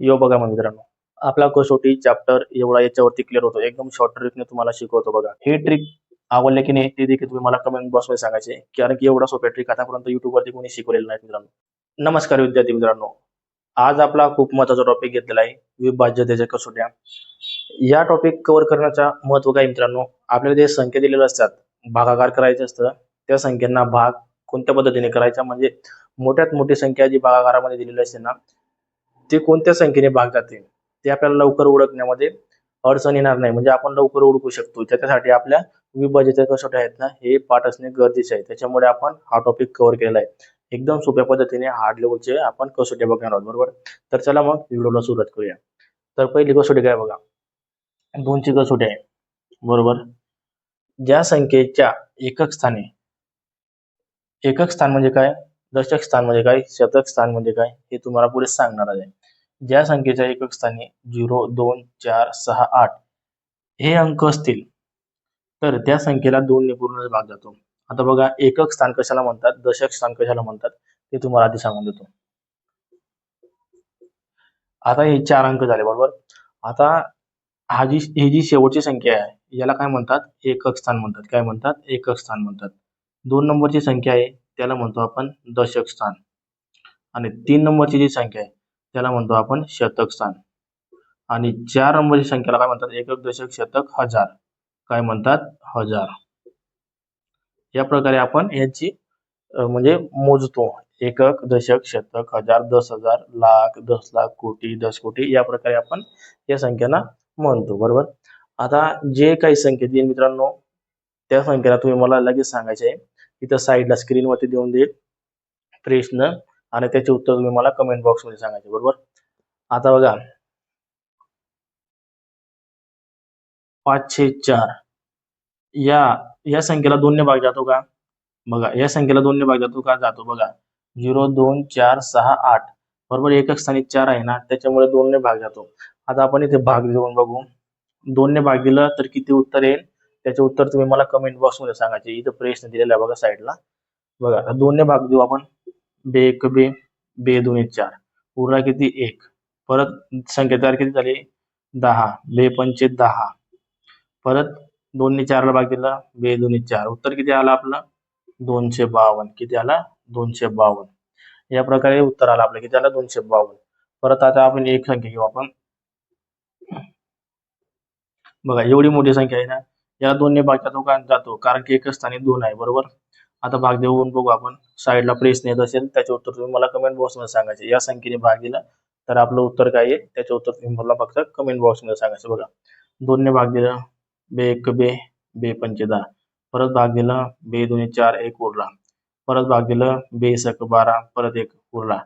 यो बघा मग मित्रांनो. आपला कसोटी चॅप्टर एवढा याच्यावरती क्लिअर होतो. एकदम शॉर्ट ट्रिकने तुम्हाला शिकवतो बघा. ही ट्रिक आवडले की नाही ते देखील तुम्ही मला कमेंट बॉक्समध्ये सांगायचे. कारण की एवढा सोप्या ट्रिक आतापर्यंत युट्यूबवरती वरती कोणी शिकवलेलं नाही मित्रांनो. नमस्कार विद्यार्थी मित्रांनो. आज आपला खूप महत्त्वाचा टॉपिक घेतलेला आहे. विभाज्यतेच्या कसोट्या. या टॉपिक कव्हर करण्याचा महत्त्व काय मित्रांनो? आपल्याला जे संख्या दिलेल्या असतात भागाकार करायचे असतं त्या संख्यांना भाग कोणत्या पद्धतीने करायचा? म्हणजे मोठ्यात मोठी संख्या जी भागाकारामध्ये दिलेली असते ना ते कोणत्या संख्येने भाग जाते ते आपल्याला लवकर ओळखण्यामध्ये अडचण येणार नाही. म्हणजे आपण लवकर ओळखू शकतो. त्याच्यासाठी आपल्या विभाजित कसोट्या आहेत ना हे पाठ असणे गरजेचे आहे. त्याच्यामुळे आपण हा टॉपिक कव्हर केलेला आहे. एकदम सोप्या पद्धतीने हार्ड लेवलचे आपण कसोट्या बघणार आहोत. बरोबर? तर चला मग व्हिडिओला सुरुवात करूया. तर पहिली कसोटी काय बघा? दोनची कसोटी आहे. बरोबर? ज्या संख्येच्या एकक स्थानी एकक स्थान म्हणजे काय? दशक स्थान म्हणजे काय? शतक स्थान म्हणजे काय? हे तुम्हाला पुढे सांगणार आहे. ज्या संख्येच्या एकक स्थानी झिरो दोन चार सहा आठ हे अंक असतील तर त्या संख्येला दोन ने पूर्ण भाग जातो. आता बघा एकक स्थान कशाला म्हणतात? दशक स्थान कशाला म्हणतात? ते तुम्हाला आधी सांगून देतो. आता हे चार अंक झाले बरोबर? आता हा जी ही जी शेवटची संख्या आहे याला काय म्हणतात? एकक स्थान म्हणतात. काय म्हणतात? एकक स्थान म्हणतात. दोन नंबरची संख्या आहे त्याला म्हणतो आपण दशक स्थान. आणि तीन नंबरची जी संख्या आहे त्याला म्हणतो आपण शतक स्थान. आणि चार नंबरची संख्याला काय म्हणतात? एकक दशक शतक हजार. काय म्हणतात? हजार. या प्रकारे आपण याची म्हणजे मोजतो. एकक दशक शतक हजार दस हजार लाख दस लाख कोटी दस कोटी या प्रकारे आपण या संख्यांना म्हणतो. बरोबर? आता जे काही संख्या देईल मित्रांनो त्या संख्येला तुम्ही मला लगेच सांगायचे आहे. इथं साईडला स्क्रीनवरती देऊन देईल. प्रश्न आणि त्याचे उत्तर तुम्ही मला कमेंट बॉक्समध्ये सांगायचे बरोबर? आता बघा. पाचशे चार. या या संख्येला दोनने भाग जातो का? बघा या संख्येला दोनने भाग जातो का? जातो बघा. झिरो दोन चार सहा आठ. बरोबर एकक स्थानिक चार आहे ना? त्याच्यामुळे दोनने भाग जातो. आता आपण इथे भाग देऊन बघू. दोनने भाग दिलं तर किती उत्तर येईल? त्याचे उत्तर तुम्ही मला कमेंट बॉक्समध्ये सांगायचे. इथं प्रश्न दिलेला आहे बघा साईडला बघा दोनने भाग देऊ आपण. बे एक बे बे दोन चार. उरला किती? एक. परत संख्या तयार किती झाली? दहा. बे पंचे दहा. परत दोनने चारला भाग दिला. बे दोन्ही चार. उत्तर किती आलं आपलं? दोनशे बावन्न. किती आला? दोनशे बावन्न. या प्रकारे उत्तर आलं आपलं. किती आलं? दोनशे बावन्न. परत आता आपण एक संख्या घेऊ आपण. बघा एवढी मोठी संख्या आहे ना या दोन्ही भाग जातो का? जातो. कारण की एकच स्थानी दोन आहे. बरोबर? आता भाग देऊन बघू आपण. साईडला प्रश्न येत असेल त्याचे उत्तर तुम्ही मला कमेंट बॉक्समध्ये सांगायचे. या संख्येने भाग दिला तर आपलं उत्तर काय आहे? त्याचे उत्तर तुम्ही मला फक्त कमेंट बॉक्समध्ये सांगायचं. बघा दोनने भाग दिला बे एक बे बे पंचे दहा. परत भाग दिला बे दोन्ही चार एक उरला. परत भाग दिला बे सक बारा परत एक उरला.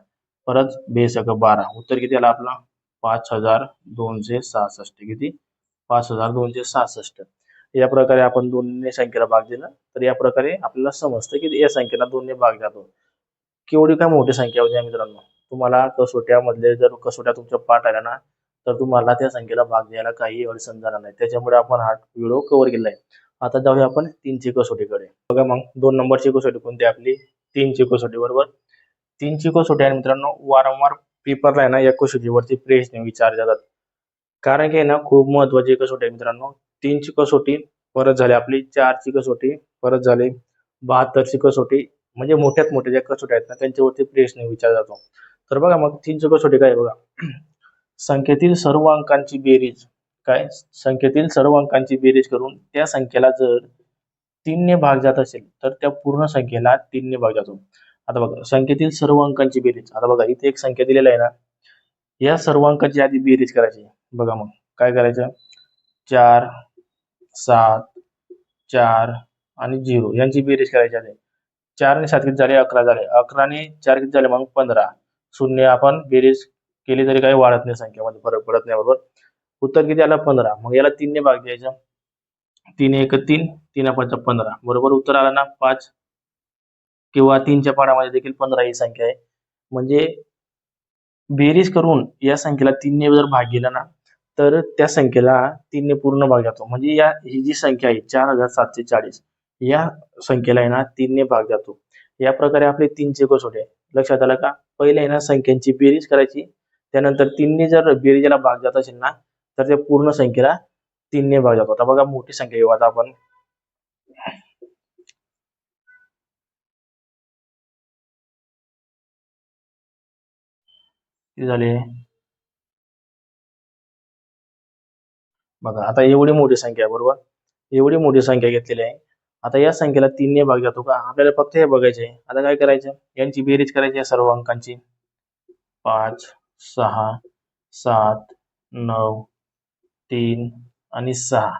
परत बे सक बारा. उत्तर किती आला आपला? पाच हजार दोनशे सहासष्ट. किती? पाच हजार दोनशे सहासष्ट. या प्रकारे आपण दोन्ही संख्येला भाग दिला तर या प्रकारे आपल्याला समजतं की या संख्येला दोन्ही भाग जातो. केवढी काय मोठी संख्या होती मित्रांनो? तुम्हाला कसोट्यामधले जर कसोट्या तुमच्या पाठ आल्या ना तर तुम्हाला त्या संख्येला भाग द्यायला काही अडचण जाणार नाही. त्याच्यामुळे आपण हा व्हिडिओ कव्हर केला आहे. आता जाऊया आपण तीनची कसोटीकडे. बघा मग दोन नंबरची कसोटी कोणती आपली? तीनची कसोटी बरोबर? तीनची कसोटी आहे मित्रांनो वारंवार पेपरला आहे ना या कसोटीवरती प्रश्न विचारले जातात. कारण की ना खूप महत्वाची कसोटी आहे मित्रांनो तीनची कसोटी परत झाली आपली चारची कसोटी परत झाली बहात्तरची कसोटी म्हणजे मोठ्यात मोठ्या ज्या कसोट्या आहेत ना त्यांच्यावरती प्रश्न विचारला जातो. तर बघा मग तीनची कसोटी काय बघा. संख्येतील सर्व अंकांची बेरीज काय? संख्येतील सर्व अंकांची बेरीज करून त्या संख्येला जर तीनने भाग जात असेल तर त्या पूर्ण संख्येला तीनने भाग जातो. आता बघा संख्येतील सर्व अंकांची बेरीज. आता बघा इथे एक संख्या दिलेला आहे ना. या सर्व अंकाची आधी बेरीज करायची. बघा मग काय करायचं? चार सात चार आणि झिरो. यांची बेरीज करायची आहे. चार आणि सात किती झाले? अकरा झाले. अकरा आणि चार किती झाले? मग पंधरा. शून्य आपण बेरीज केली तरी काही वाढत नाही संख्येमध्ये. फरक पडत नाही बरोबर? उत्तर किती आलं? पंधरा. मग याला तीनने भाग द्यायचा. तीन एक तीन तीन पाच पंधरा. बरोबर? उत्तर आलं ना? पाच. किंवा तीनच्या पाडामध्ये देखील पंधरा ही संख्या आहे. म्हणजे बेरीज करून या संख्येला तीनने जर भाग गेला ना तर त्या संख्येला तीनने पूर्ण भाग जातो. म्हणजे या ही जी संख्या आहे चार हजार सातशे चाळीस या संख्येला आहे ना तीनने भाग जातो. या प्रकारे आपले तीनचे कसोटे लक्षात आलं का? पहिले आहे ना संख्यांची बेरीज करायची. त्यानंतर तीनने जर बेरीजला भाग जात असेल ना तर त्या पूर्ण संख्येला तीनने भाग जातो. आता बघा मोठी संख्या येऊ आता आपण. झाले. बघा आता एवढी मोठी संख्या बरोबर? एवढी मोठी संख्या घेतलेली आहे. आता या संख्येला तीनने भाग जातो का? आपल्याला फक्त हे बघायचे आता काय करायचं? यांची बेरीज करायची आहे सर्व अंकांची. पाच सहा सात नऊ तीन आणि सहा.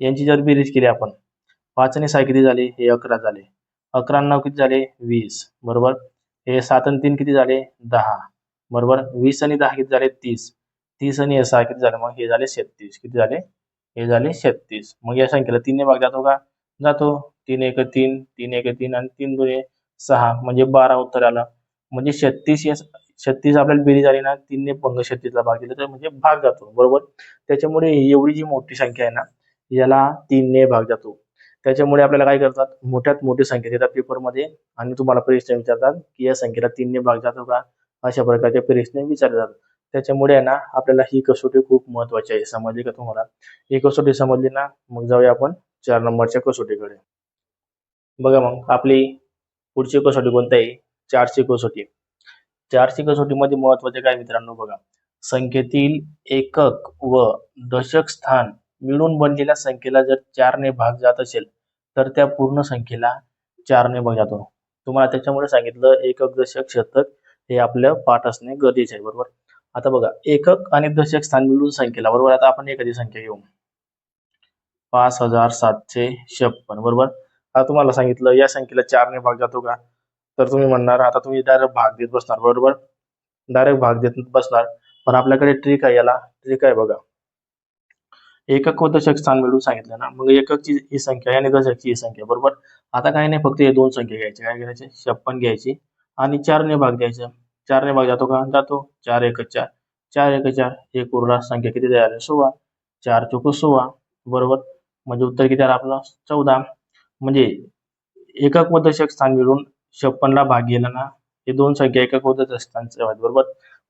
यांची जर बेरीज केली आपण पाच आणि सहा किती झाले? हे अकरा झाले. अकरा नऊ किती झाले? वीस. बरोबर? हे सात आणि तीन किती झाले? दहा. बरोबर? वीस आणि दहा किती झाले? तीस. तीस आणि हे सहा किती झाले? मग हे झाले छत्तीस. किती झाले? हे झाले छत्तीस. मग या संख्येला तीनने भाग जातो का? जातो. तीन एक तीन तीन एक तीन आणि तीन दोन सहा. म्हणजे बारा उत्तर आला. म्हणजे छत्तीस या छत्तीस आपल्याला बेरीज आली ना तीनने पंग छत्तीसला भाग दिला तर म्हणजे भाग जातो. बरोबर? त्याच्यामुळे एवढी जी मोठी संख्या आहे ना याला तीनने भाग जातो. त्याच्यामुळे आपल्याला काय करतात? मोठ्यात मोठी संख्या देतात पेपरमध्ये आणि तुम्हाला प्रश्न विचारतात की या संख्येला तीनने भाग जातो का? अशा प्रकारचे प्रश्न विचारले जातात त्याच्यामुळे आहे ना आपल्याला ही कसोटी खूप महत्वाची आहे समजली का तुम्हाला? ही कसोटी समजली ना मग जाऊया आपण चार नंबरच्या कसोटीकडे. बघा मग आपली पुढची कसोटी कोणती आहे? चारची कसोटी. चारची कसोटीमध्ये महत्त्वाचे काय मित्रांनो बघा. संख्येतील एकक व दशक स्थान मिळून बनलेल्या संख्येला जर चारने भाग जात असेल तर त्या पूर्ण संख्येला चारने भाग जातो. तुम्हाला त्याच्यामुळे सांगितलं एकक दशक शतक हे आपलं पाठ असणे गरजेचे आहे बरोबर? आता बघा एकक आणि दशक स्थान मिळून संख्येला बरोबर? आता आपण एखादी संख्या घेऊ. पाच हजार सातशे छप्पन बरोबर? आता तुम्हाला सांगितलं या संख्येला चारने भाग जातो का? तर तुम्ही म्हणणार आता तुम्ही डायरेक्ट भाग देत बसणार बरोबर? डायरेक्ट भाग देत बसणार. पण आपल्याकडे ट्रिक आहे याला ट्रिक आहे बघा. एकक व दशक स्थान मिळून सांगितलं ना मग एककची ही संख्या आणि दशकची ही संख्या बरोबर? आता काय नाही फक्त हे दोन संख्या घ्यायचे. काय घ्यायचे? छप्पन घ्यायची आणि चारने भाग द्यायचा. चारने भाग जातो का? जातो. चार एक चार. चार एक चार. एक उरला संख्या किती द्यायला सोळा. चार चोक सोळा. बरोबर. म्हणजे उत्तर किती आलं आपलं? चौदा. म्हणजे एकक व स्थान मिळून छप्पनला भाग गेला ना? हे दोन संख्या एकक व स्थान बरोबर?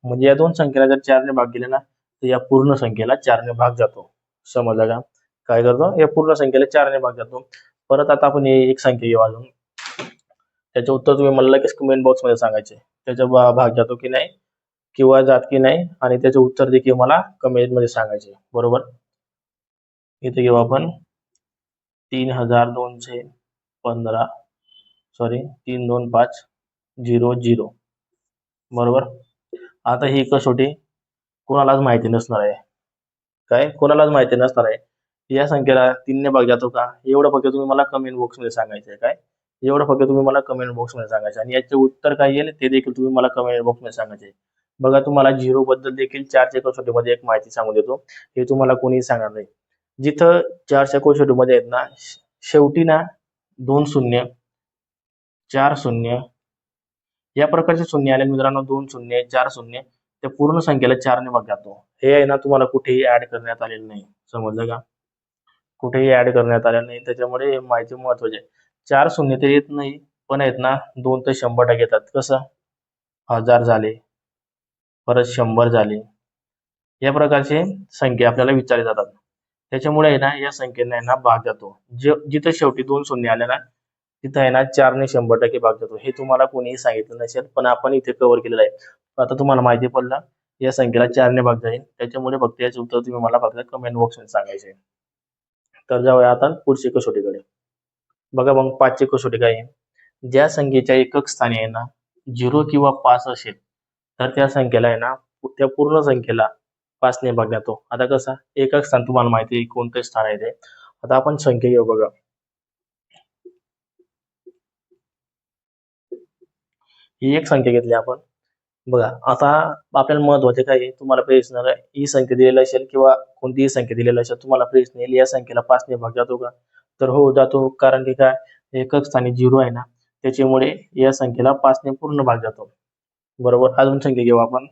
म्हणजे या दोन संख्येला जर चारने भाग गेला ना तर या पूर्ण संख्येला चारने भाग जातो. समजला का? काय करतो? या पूर्ण संख्येला चारने भाग जातो. परत आता आपण हे एक संख्या घेऊ अजून. त्याचे उत्तर तुम्ही मला लगेच कमेंट बॉक्समध्ये सांगायचे. त्याचा भाग जातो की नाही किंवा जात की नाही आणि त्याचे उत्तर देखील मला कमेंटमध्ये सांगायचे. बरोबर? इथे घेऊ आपण. तीन हजार दोनशे पंधरा. सॉरी तीन दोन पाच झिरो झिरो. बरोबर? आता ही कसोटी कोणालाच माहिती नसणार आहे. काय? कोणालाच माहिती नसणार आहे. या संख्येला तीनने भाग जातो का? एवढं फक्त तुम्ही मला कमेंट बॉक्समध्ये सांगायचं आहे काय? एवढं फक्त तुम्ही मला कमेंट बॉक्समध्ये सांगायचं. आणि याचे उत्तर काय येईल ते देखील तुम्ही मला कमेंट बॉक्समध्ये सांगायचे. बघा तुम्हाला झिरो बद्दल देखील चार कसोटीमध्ये एक माहिती सांगून देतो. हे तुम्हाला कोणीही सांगणार नाही. जिथं चार कसोटीमध्ये आहेत ना शेवटी ना दोन शून्य चार शून्य या प्रकारचे शून्य आले. मित्रांनो दोन शून्य चार शून्य त्या पूर्ण संख्येला चारने भाग जातो. हे आहे ना तुम्हाला कुठेही ऍड करण्यात आलेलं नाही. समजलं का? कुठेही ऍड करण्यात आलेलं नाही. त्याच्यामुळे माहिती महत्वाची आहे. चार शून्य तर येत नाही पण आहेत ना दोन ते शंभर टक्के येतात. कसं? हजार झाले. परत शंभर झाले. या प्रकारचे संख्या आपल्याला विचारले जातात. त्याच्यामुळे आहे ना या संख्येने ना भाग जातो. जे जिथं शेवटी दोन शून्य आले ना तिथं आहे ना चारने शंभर टक्के भाग जातो. हे तुम्हाला कोणीही सांगितलं नसेल पण आपण इथे कव्हर केलेलं आहे. आता तुम्हाला माहिती पडलं या संख्येला चारने भाग जाईल. त्याच्यामुळे फक्त याचे उत्तर तुम्ही मला फक्त कमेंट बॉक्समध्ये सांगायचे तर जाऊया आता पुढचे कसोटीकडे. बघा मग पाचशे कसोटी काय आहे? ज्या संख्येच्या एकक स्थानी आहे ना झिरो किंवा पाच असेल तर त्या संख्येला आहे ना त्या पूर्ण संख्येला पाचने भाग आता कसा? एकक स्थान तुम्हाला माहिती आहे कोणतं स्थान आहे ते. आता आपण संख्या घेऊ बघा. ही एक संख्या घेतली आपण. बघा आता आपल्याला महत्त्वाचे काय तुम्हाला प्रश्न ही संख्या दिलेली असेल किंवा कोणतीही संख्या दिलेली असेल तुम्हाला प्रश्न येईल या संख्येला पाचने भाग जातो का? तर हो जातो. कारण की काय? एकक स्थानी झिरो आहे ना त्याच्यामुळे या संख्येला पाचने पूर्ण भाग जातो. बरोबर? अजून संख्या घेऊ आपण.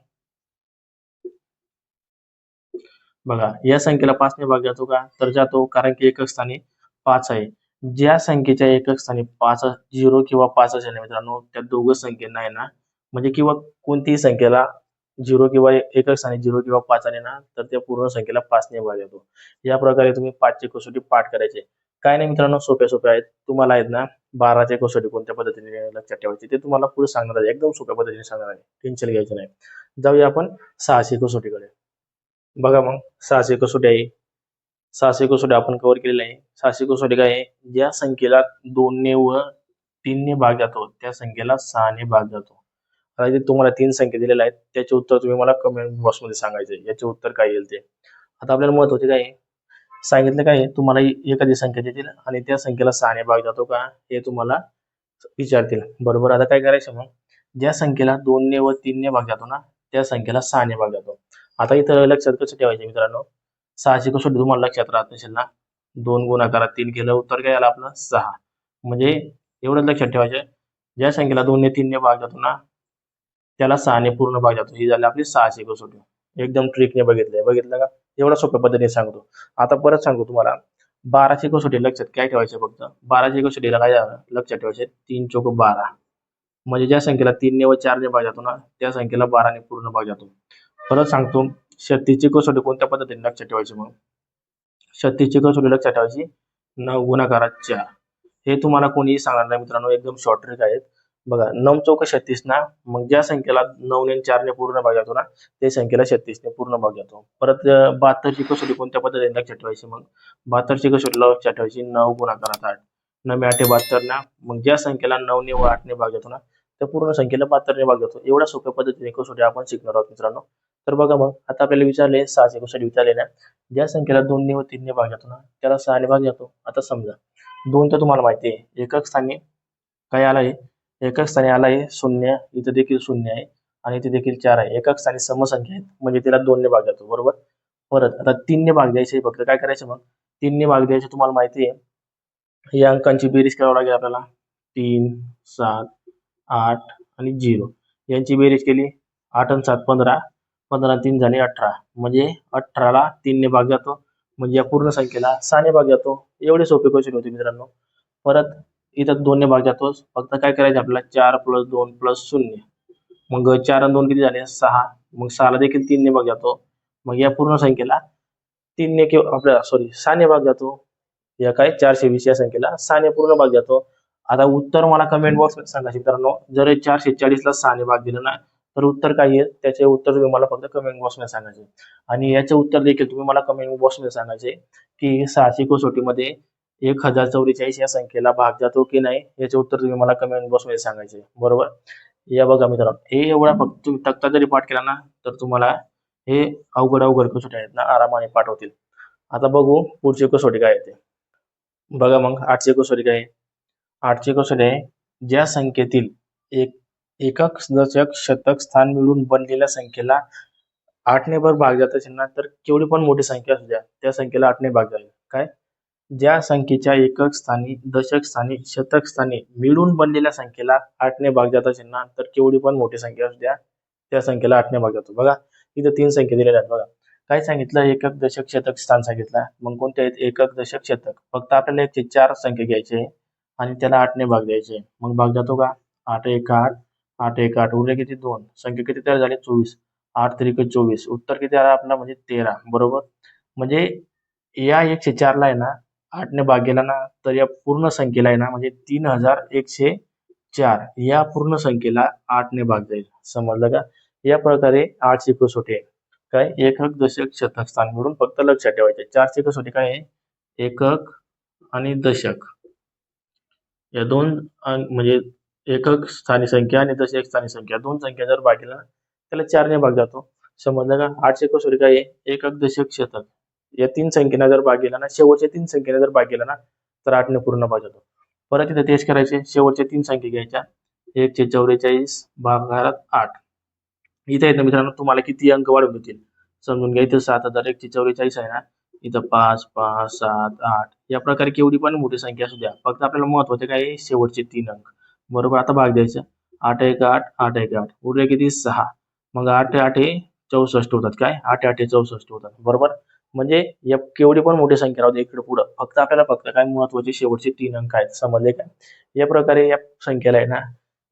बघा या संख्येला पाचने भाग जातो का? तर जातो कारण की एकक स्थानी पाच आहे. ज्या संख्येच्या एकक स्थानी पाच झिरो किंवा पाच असेल ना मित्रांनो त्या दोघं संख्येना आहे ना? म्हणजे किंवा कोणतीही संख्येला झिरो किंवा एकक स्थानी झिरो किंवा पाच आले ना तर त्या पूर्ण संख्येला पाचने भाग येतो या प्रकारे तुम्ही पाचची कसोटी पाठ करायचे. काय नाही मित्रांनो सोप्या सोप्या आहेत. तुम्हाला आहेत ना बाराच्या कसोटी कोणत्या पद्धतीने लक्षात ठेवायची ते तुम्हाला पुढे सांगणार आहे. एकदम सोप्या पद्धतीने सांगणार आहे. टेन्शन घ्यायचं नाही. जाऊया आपण सहाशे कसोटीकडे. बघा मग सहाशे कसोटी आहे. सहाशे कसोटी आपण कव्हर केलेले आहे. सहाशे कसोटी काय आहे? ज्या संख्येला दोनने व तीनने भाग जातो त्या संख्येला सहाने भाग जातो. आता इथे तुम्हाला तीन संख्या दिलेल्या आहेत. त्याचे उत्तर तुम्ही मला कमेंट बॉक्समध्ये सांगायचे याचे उत्तर काय येईल ते? आता आपल्याला महत्त्वाचे काय आहे? सांगितलं काय? तुम्हाला एखादी संख्या देतील आणि त्या संख्येला सहाने भाग जातो का? हे तुम्हाला विचारतील. बरोबर? आता काय करायचं मग? ज्या संख्येला दोनने व तीनने भाग जातो ना त्या संख्येला सहाने भाग जातो. आता इथं लक्षात कसं ठेवायचं मित्रांनो? सहाशे कसोटी तुम्हाला लक्षात राहत नसेल ना? दोन गुणाकारात तीन केलं उत्तर काय आलं आपलं? सहा. म्हणजे एवढंच लक्षात ठेवायचं ज्या संख्येला दोनने तीनने भाग जातो ना त्याला सहाने पूर्ण भाग जातो. ही झाली आपली सहाशे कसोटी एकदम ट्रिकने बघितलंय. बघितलं का? एवढा सोप्या पद्धतीने सांगतो. आता परत सांगतो तुम्हाला. बाराशे कसोटी लक्षात काय ठेवायचे फक्त? बाराशे कसोटीला काय झालं? लक्षात ठेवायचे. तीन चौक बारा. म्हणजे ज्या संख्येला तीनने व चारने भाग जातो ना त्या संख्येला बाराने पूर्ण भाग जातो. परत सांगतो छत्तीसची कसोटी कोणत्या पद्धतीने लक्षात ठेवायची मग? छत्तीसची कसोटी लक्षात ठेवायची. नऊ गुणाकारात चार. हे तुम्हाला कोणीही सांगणार नाही मित्रांनो एकदम शॉर्ट ट्रिक आहेत. बघा नऊ चौक छत्तीस ना? मग ज्या संख्येला नऊने चारने पूर्ण भाग जातो ना त्या संख्येला छत्तीसने पूर्ण भाग जातो. परत बहात्तरची कसोटी कोणत्या पद्धतीने लक्षात ठेवायची मग? बहात्तरची कसोटी लक्षात ठेवायची नऊ गुणाकारात आठ. नवे आठे बहात्तर ना? मग ज्या संख्येला नऊने व आठने भाग जातो ना त्या पूर्ण संख्येला बहात्तरने भाग जातो. एवढ्या सोप्या पद्धतीने कसोटी आपण शिकणार आहोत मित्रांनो. तर बघा मग आता आपल्याला विचारले सहाशे कसोटी विचारले ना? ज्या संख्येला दोनने व तीनने भाग जातो ना त्याला सहाने भाग जातो. आता समजा दोन तर तुम्हाला माहिती आहे. एकक स्थानी काय आला आहे एकक स्थानी आला आहे शून्य इथं देखील शून्य आहे आणि इथे देखील चार आहे. एकक स्थानी समसंख्या आहेत म्हणजे तिला दोनने भाग जातो बरोबर? परत आता तीनने भाग द्यायचे फक्त काय करायचं मग? तीनने भाग द्यायचे तुम्हाला माहिती आहे. या अंकांची बेरीज करावी लागेल आपल्याला. तीन सात आठ आणि झिरो. यांची बेरीज केली आठ आणि सात पंधरा. पंधरा तीन झाले अठरा. म्हणजे अठराला तीनने भाग जातो. म्हणजे या पूर्ण संख्येला सहाने भाग जातो. एवढे सोपे क्वेश्चन होते मित्रांनो. परत इथं दोनने भाग जातो. फक्त काय करायचं आपल्याला? चार प्लस दोन प्लस शून्य. मग चार आणि दोन किती झाले? सहा. मग सहाला देखील तीनने भाग जातो. मग या पूर्ण संख्येला तीनने किंवा आपल्या सॉरी सहाने भाग जातो. या काय? चारशे वीस या संख्येला सहाने पूर्ण भाग जातो. आता उत्तर मला कमेंट बॉक्समध्ये सांगा मित्रांनो. जर चारशे चाळीसला सहाने भाग दिलं ना तर उत्तर काय आहे त्याचे उत्तर तुम्ही मला फक्त कमेंट बॉक्समध्ये सांगायचे. आणि याचे उत्तर देखील तुम्ही मला कमेंट बॉक्समध्ये सांगायचे की सहाशे कसोटीमध्ये एक हजार चौवेचाळीस या संख्येला भाग जातो की नाही याचे उत्तर तुम्ही मला कमेंट बॉक्समध्ये सांगायचे. बरोबर? या बघा मित्रांनो हे एवढा फक्त तुम्ही तक्ता जरी पाठ केला ना तर तुम्हाला हे अवघड अवघड कसोटी आहेत ना आरामाने पाठवतील. आता बघू पुढची कसोटी काय येते बघा मग आठशे कसोटी काय आहे? आठशे कसोटी आहे ज्या संख्येतील एक एकक दशक शतक स्थान मिळून बनलेल्या संख्येला आठने भर भाग जात असेल ना तर केवढी पण मोठी संख्या असू द्या. त्या संख्येला आठने भाग जाईल काय? ज्या संख्येच्या एकक स्थानी दशक स्थानी शतक स्थानी मिळून बनलेल्या संख्येला आठने भाग जात असेल ना तर केवढी पण मोठी संख्या असू द्या त्या संख्येला आठने भाग जातो. बघा इथं तीन संख्या दिलेल्या आहेत बघा. काय सांगितलं? एकक दशक शतक स्थान सांगितलं. मग कोणत्या आहेत? एकक दशक शतक. फक्त आपल्याला एकशे चार संख्या घ्यायची आणि त्याला आठने भाग द्यायचे. मग भाग जातो का? आठ एक आठ. आठ एक आठ. उरले किती? दोन. संख्या किती तयार झाली? चोवीस. आठ त्रिक चोवीस. उत्तर किती आला आपला? म्हणजे तेरा. बरोबर? म्हणजे या एकशे चारला आहे ना आठने भाग गेला ना तर या पूर्ण संख्येला आहे ना म्हणजे तीन हजार एकशे चार. या पूर्ण संख्येला आठने भाग जाईल. समजलं का? या प्रकारे आठशे कसोटी आहे काय? एकक दशक शतक स्थान म्हणून फक्त लक्षात ठेवायचे. चारशे कसोटी काय आहे? एकक आणि दशक. या दोन म्हणजे एकक स्थानी संख्या आणि दशक स्थानी संख्या. दोन संख्या जर भाग केला त्याला चारने भाग जातो. समजलं का? आठशे कसोटी काय आहे? एकक दशक शतक. या तीन संख्येने जर भाग गेला ना शेवटच्या तीन संख्येने जर भाग गेला ना तर आठने पूर्ण भाग होतो. परत इथे तेच करायचे शेवटच्या तीन संख्या घ्यायच्या. एकशे चौवेचाळीस भागात आठ. इथे येतं मित्रांनो तुम्हाला किती अंक वाढवून देतील? समजून घ्या इथं सात हजार एकशे चौवेचाळीस आहे ना इथं पाच पाच सात आठ. या प्रकारे केवढी पण मोठी संख्या असू द्या. फक्त आपल्याला महत्त्वाचे काय शेवटचे तीन अंक. बरोबर आता भाग द्यायचा. आठ एक आठ आठ एक आठ. उरले किती? सहा. मग आठ आठ चौसष्ट होतात. काय? आठ आठ चौसष्ट होतात. बरोबर? म्हणजे या केवढी पण मोठी संख्या राहू दे इकडे पुढं. फक्त आपल्याला फक्त काय महत्त्वाचे शेवटचे तीन अंक आहेत. समजले काय या प्रकारे या संख्येला आहे ना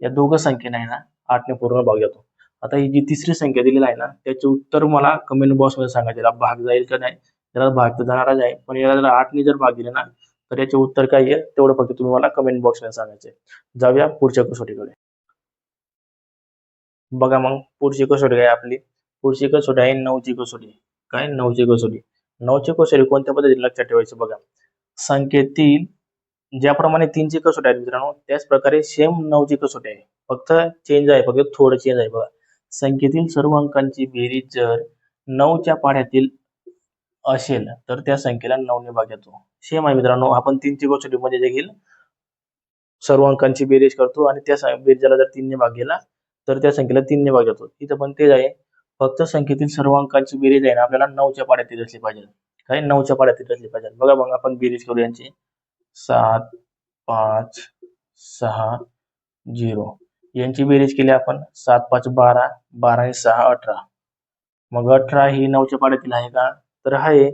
या दोघं संख्येला आहे ना आठने पूर्ण भाग जातो आता ही जी तिसरी संख्या दिलेली आहे ना त्याचे उत्तर मला कमेंट बॉक्समध्ये सांगा. याला भाग जाईल का नाही याला भाग तर जाणारच आहे. पण याला जर आठने जर भाग दिले ना तर याचे उत्तर काय येईल तेवढं फक्त तुम्ही मला कमेंट बॉक्समध्ये सांगायचे जाऊया पुढच्या कसोटीकडे. बघा मग पुढची कसोटी काय आपली? पुढची कसोटी आहे नऊची कसोटी. काय नऊची कसोटी नऊची कसोटी कोणत्या पद्धतीने लक्षात ठेवायची बघा. संख्येतील ज्याप्रमाणे तीनची कसोटी आहे मित्रांनो त्याच प्रकारे सेम नऊची कसोटी आहे. फक्त चेंज आहे फक्त थोडं चेंज आहे बघा. संख्येतील सर्व अंकांची बेरीज जर नऊच्या पाढ्यातील असेल तर त्या संख्येला नऊने भाग येतो सेम आहे मित्रांनो आपण तीनची कसोटी मध्ये देखील सर्व अंकांची बेरीज करतो आणि त्या बेरीजाला जर तीनने भाग गेला तर त्या संख्येला तीनने भाग येतो इथं पण तेच आहे. फक्त संख्येतील सर्व अंकांची बेरीज आहे ना आपल्याला नऊच्या पाड्यातील असली पाहिजे. काय नऊच्या पाड्यातील असली पाहिजे. बघा मग आपण बेरीज करू यांची. सात पाच सहा झिरो. यांची बेरीज केली आपण सात पाच बारा. बारा आणि सहा अठरा. मग अठरा ही नऊच्या पाड्यातील आहे का? तर आहे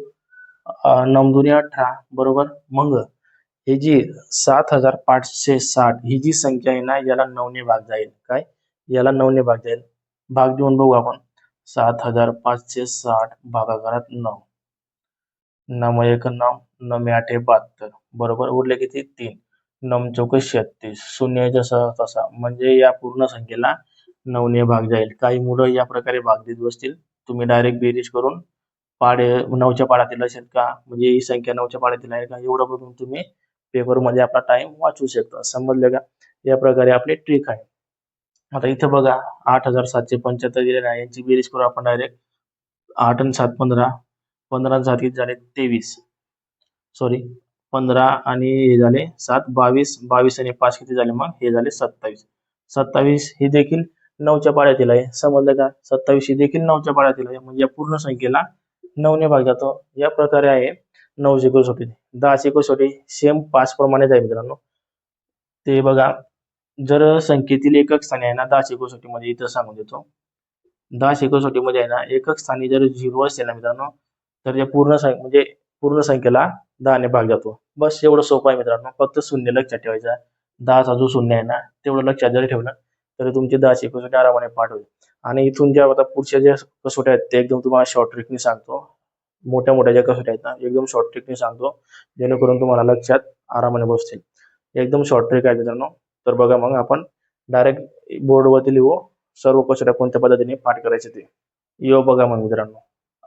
नमदुनी नऊ अठरा. बरोबर? मग हे जी सात हजार पाचशे साठ ही जी संख्या आहे ना याला नऊने भाग जाईल. काय? याला नऊने भाग जाईल. भाग देऊन बघू आपण. सात हजार पाचशे साठ भागाकारात नऊ. नम एक नऊ नम आठे बहात्तर. बरोबर उरले किती? तीन. नम चौक छत्तीस. शून्य जसा तसा म्हणजे या पूर्ण संख्येला नऊने भाग जाईल. काही मुलं या प्रकारे भाग देत बसतील. तुम्ही डायरेक्ट बेरीज करून पाडे नऊच्या पाड्यातील असेल का? म्हणजे ही संख्या नऊच्या पाड्यातील आहे का? एवढं बघून तुम्ही पेपरमध्ये आपला टाइम वाचू शकता. समजलं का? या प्रकारे आपली ट्रिक आहे. आता इथं बघा आठ हजार सातशे पंच्याहत्तर दिलेले आहे. यांची बेरीज करू आपण डायरेक्ट आठ आणि सात पंधरा. पंधरा सात किती झाले? तेवीस. सॉरी पंधरा आणि हे झाले सात. बावीस. बावीस आणि पाच किती झाले मग? हे झाले सत्तावीस. सत्तावीस ही देखील नऊच्या पाड्यातील आहे. समजलं का? सत्तावीस ही देखील नऊच्या पाड्यातील आहे. म्हणजे या पूर्ण संख्येला नऊने भाग जातो. या प्रकारे आहे. नऊशे कसोटी दहाशे कसोटी सेम पाच प्रमाणेच आहे मित्रांनो. ते बघा. जर संख्येतील एकक स्थानी आहे ना दहाशे कसोटीमध्ये इथं सांगून देतो. दहाशे कसोटीमध्ये आहे ना एकक स्थानी जर झिरो असेल ना मित्रांनो तर या पूर्ण सं- म्हणजे पूर्ण संख्येला दहाने भाग जातो. बस एवढं सोपं आहे मित्रांनो फक्त शून्य लक्षात ठेवायचं. दहाचा जो शून्य आहे ना तेवढं लक्षात जर ठेवलं तर तुमची दहाशे कसोटी आरामाने पाठ होईल. आणि इथून ज्या आता पुढच्या ज्या कसोट्या आहेत ते एकदम तुम्हाला शॉर्ट ट्रिकनी सांगतो. मोठ्या मोठ्या ज्या कसोट्या आहेत ना एकदम शॉर्ट ट्रिकनी सांगतो जेणेकरून तुम्हाला लक्षात आरामाने बसतील. एकदम शॉर्ट ट्रिक आहे मित्रांनो. तर बघा मग आपण डायरेक्ट बोर्डवरती लिहू. सर्व कसोट्या कोणत्या पद्धतीने पाठ करायचे ते. यो बघा मग मित्रांनो.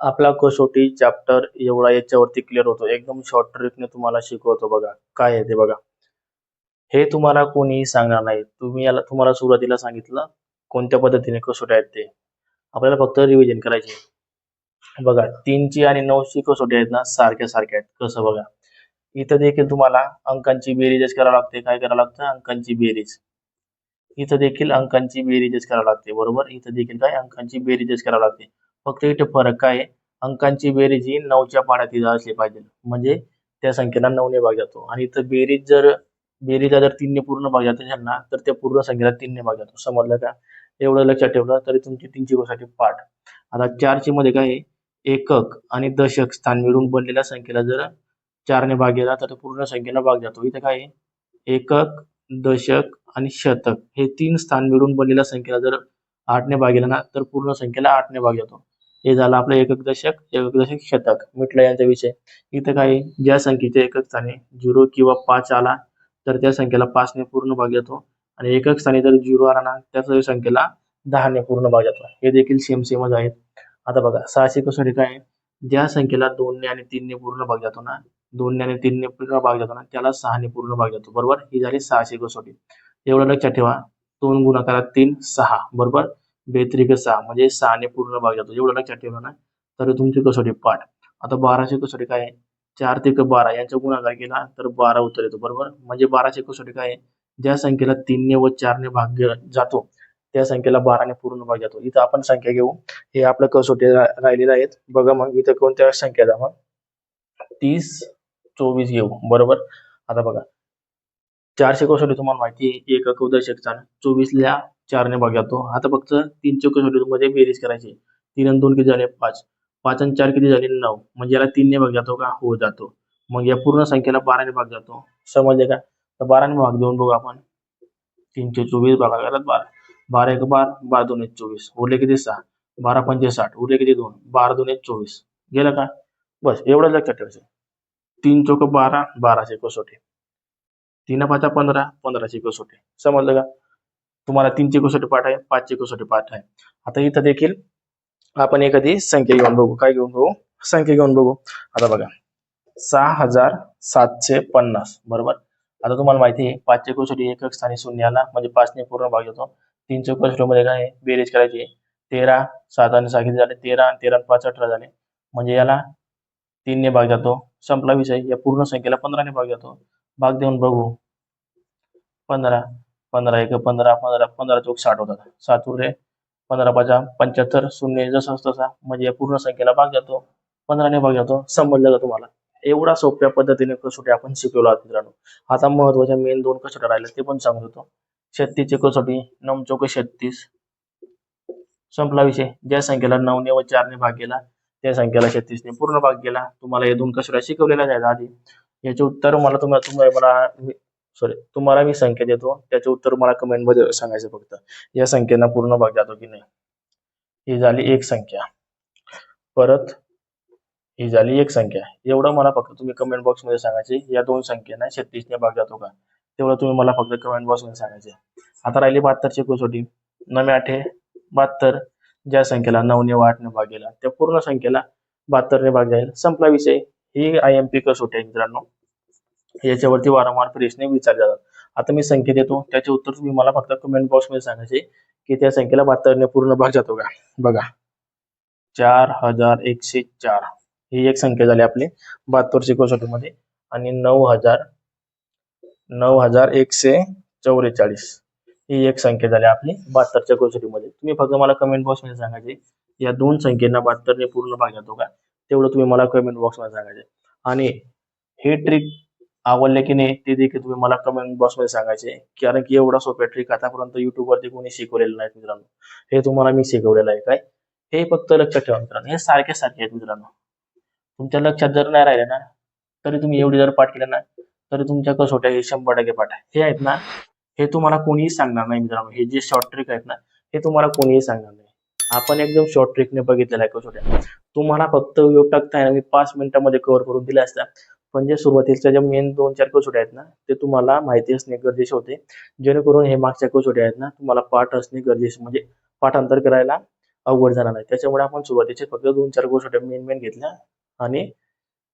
आपला कसोटी चॅप्टर एवढा याच्यावरती क्लिअर होतो. एकदम शॉर्ट ट्रिकने तुम्हाला शिकवतो बघा. काय आहे ते बघा. हे तुम्हाला कोणीही सांगणार नाही. तुम्ही याला तुम्हाला सुरुवातीला सांगितलं कोणत्या पद्धतीने कसोट्या आहेत ते. आपल्याला फक्त रिव्हिजन करायचे बघा तीनची आणि नऊची कसोटी आहेत ना सारख्या सारख्या आहेत. कसं बघा. इथं देखील तुम्हाला अंकांची बेरीजच करावं लागते. काय करावं लागतं? अंकांची बेरीज. इथं देखील अंकांची बेरीजच करावं लागते. बरोबर? इथं देखील काय? अंकांची बेरीजच करावं लागते. फक्त इथे फरक काय आहे? अंकांची बेरीज ही नऊच्या पाड्यातील असली पाहिजे. म्हणजे त्या संख्येला नऊने भाग जातो. आणि इथं बेरीज जर बेरीजला जर तीनने पूर्ण भाग जातो त्यांना तर त्या पूर्ण संख्येला तीनने भाग जातो. समजलं का? एवढं लक्षात ठेवलं तरी तुमची तीनशे गोष्टी पाठ. आता चारशे मध्ये काय आहे? एकक आणि दशक स्थान मिळून बनलेल्या संख्येला जर चारने भाग गेला तर पूर्ण संख्येला भाग जातो. इथं काय आहे? एकक दशक आणि शतक. हे तीन स्थान मिळून बनलेल्या संख्येला जर आठने भाग गेला ना तर पूर्ण संख्येला आठने भाग जातो. हे झालं आपलं एकक दशक एकक दशक शतक. मिटलं यांचा विषय. इथं काय ज्या संख्येच्या एकक स्थानी झिरो किंवा पाच आला तर त्या संख्येला पाचने पूर्ण भाग येतो आणि एकक स्थानी जर झिरो आला ना त्या संख्येला दहाने पूर्ण भाग येतो हे देखील सेम सेमच आहेत. आता बघा सहाशे कसोटी काय ज्या संख्येला दोनने आणि तीनने पूर्ण भाग जातो ना दोनने आणि तीनने पूर्ण भाग जातो ना त्याला सहाने पूर्ण भाग जातो. बरोबर? ही झाली सहाशे कसोटी एवढं लक्षात ठेवा. दोन गुणाकारात तीन सहा. बरोबर? बेत्रिक सहा म्हणजे सहाने पूर्ण भाग जातो. एवढं लक्षात ठेवलं ना तर तुमची कसोटी पाठ. आता बाराशे कसोटी काय आहे? चार ते बारा यांचा गुणाकार केला तर बारा उत्तर येतो. बरोबर? म्हणजे बाराशे कसोटी काय आहे? ज्या संख्येला तीनने व चारने भाग जातो त्या संख्येला बाराने पूर्ण भाग जातो. इथं आपण संख्या घेऊ. हे आपलं कसोटी रा- राहिलेलं आहेत. बघा मग इथं कोणत्या संख्या मग तीस चोवीस घेऊ. बरोबर? आता बघा. चारशे कसोटी तुम्हाला माहिती आहे एक चोवीस चार चोवीसला चारने भाग जातो आता फक्त तीनशे कसोटी मध्ये बेरीज करायची. तीन आणि दोन किती झाले? पाच. पाच आणि चार किती झाले? नऊ. म्हणजे याला तीनने भाग जातो का? हो जातो. मग या पूर्ण संख्येला बाराने भाग जातो. समजले का? तर बाराने भाग देऊन बघू आपण. तीनशे चोवीस भागाकारात बारा. बारा एक बार बारा दोन एक चोवीस. उरले किती? सहा. बारा पंचे साठ उरले किती? दोन. बारा दोन एक चोवीस. गेलं का? बस एवढं लक्षात ठेवायचं. तीन चौक बारा बाराशे कसोटी तीन पाचा पंधरा पंधराशे कसोटी समजलं का? तुम्हाला तीनशे कसोटी पाठ आहे पाचशे कसोटी पाठ आहे. आता इथं देखील आपण एखादी संख्या घेऊन बघू. काय घेऊन बघू? संख्या घेऊन बघू. आता बघा. सहा हजार सातशे पन्नास. बरोबर? आता तुम्हाला माहिती आहे पाचशे कसोटी एकक स्थानी शून्य आला म्हणजे पाचने पूर्ण भाग येतो. तीनशे कसोटी मध्ये काय बेरीज करायची तेरा सात आणि सहा किती झाले? तेरा आणि तेरा पाच अठरा झाले. म्हणजे याला तीनने भाग जातो. संपला विषय. या पूर्ण संख्येला पंधराने भाग जातो. भाग देऊन बघू. पंधरा पंधरा एक पंधरा पंधरा पंधरा चौक साठ होतात. सात उरले पंधरा पाचा पंच्याहत्तर शून्य जसा तसा. म्हणजे या पूर्ण संख्येला भाग जातो. पंधराने भाग जातो. समजलं का तुम्हाला? एवढा सोप्या पद्धतीने कसोटी आपण शिकवलो आहोत मित्रांनो. आता महत्त्वाच्या मेन दोन कसोट्या राहिल्या ते पण सांगत होतो. छत्तीसची कसोटी नऊ चौक छत्तीस. संपला विषय. ज्या संख्येला नऊने व चारने भाग गेला त्या संख्येला छत्तीसने पूर्ण भाग गेला तुम्हाला हे दोन कसोट्या शिकवलेल्या जायचं आधी. याचे उत्तर मला तुम्हाला तुम्हाला मला सॉरी तुम्हाला मी संख्या देतो. त्याचे उत्तर मला कमेंटमध्ये सांगायचं फक्त. या संख्येना पूर्ण भाग जातो की नाही? ही झाली एक संख्या. परत ही झाली एक संख्या. एवढं मला फक्त तुम्ही कमेंट बॉक्समध्ये सांगायचे. या दोन संख्येना छत्तीसने भाग जातो का? तेवढं तुम्ही मला फक्त कमेंट बॉक्समध्ये सांगायचे. आता राहिली बहात्तरची कसोटी. नवे आठे बहात्तर ज्या संख्येला नऊने व आठने भाग गेला त्या पूर्ण संख्येला बहात्तरने भाग जाईल. संपला विषय. ही आय एम पी कसोटी आहे मित्रांनो? याच्यावरती वारंवार प्रश्न विचारले जातात. आता मी संख्या देतो. त्याचे उत्तर तुम्ही मला फक्त कमेंट बॉक्समध्ये सांगायचे की त्या संख्येला बहात्तरने पूर्ण भाग जातो का? बघा. चार हजार एकशे चार. ही एक संख्या झाली आपली बहात्तरशे कसोटी मध्ये आणि नऊ हजार नऊ हजार एकशे चौवेचाळीस ही एक संख्या झाली आपली बहात्तरच्या कसोटीमध्ये. तुम्ही फक्त मला कमेंट बॉक्समध्ये सांगायचे या दोन संख्येना बहात्तरने पूर्ण भाग येतो का? तेवढं तुम्ही मला कमेंट बॉक्समध्ये सांगायचे आणि हे ट्रिक आवडले की नाही ते देखील तुम्ही मला कमेंट बॉक्समध्ये सांगायचे कारण की एवढा सोप्या ट्रिक आतापर्यंत युट्यूबवरती कोणी शिकवलेलं नाही मित्रांनो. हे तुम्हाला मी शिकवलेलं आहे. काय? हे फक्त लक्षात ठेवा मित्रांनो. हे सारखे सारखे आहेत मित्रांनो. तुमच्या लक्षात जर नाही राहिले ना तरी तुम्ही एवढी जर पाठ केलं ना तरी तुमच्या कसोट्या हे शंभर टक्के पाठ आहे. हे आहेत ना हे तुम्हाला कोणीही सांगणार नाही मित्रांनो. हे जे शॉर्ट ट्रिक आहेत ना हे तुम्हाला कोणीही सांगणार नाही. आपण एकदम शॉर्ट ट्रिकने बघितलेला आहे कसोट्या तुम्हाला फक्त योग टाकताय मी पाच मिनिटांमध्ये कव्हर करून दिल्या असत्या पण जे सुरुवातीच्या ज्या मेन दोन चार कसोट्या आहेत ना ते तुम्हाला माहिती असणे गरजेचे होते. जेणेकरून हे मागच्या कसोट्या आहेत ना तुम्हाला पाठ असणे गरजेचे म्हणजे पाठांतर करायला अवघड झाला नाही. त्याच्यामुळे आपण सुरुवातीचे फक्त दोन चार कसोट्या मेन मेन घेतल्या आणि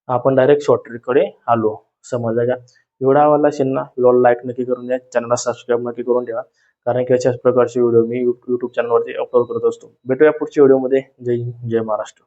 आपण डायरेक्ट शॉर्ट ट्रिककडे आलो. समजलं का? व्हिडिओ आवडला असेल ना व्हिडिओला लाईक नक्की करून द्या. चॅनलला सबस्क्राईब नक्की करून ठेवा. कारण की अशाच प्रकारचे व्हिडिओ मी यूट्यूब चॅनलवरती अपलोड करत असतो. भेटूया पुढच्या व्हिडिओमध्ये जय हिंद जय महाराष्ट्र.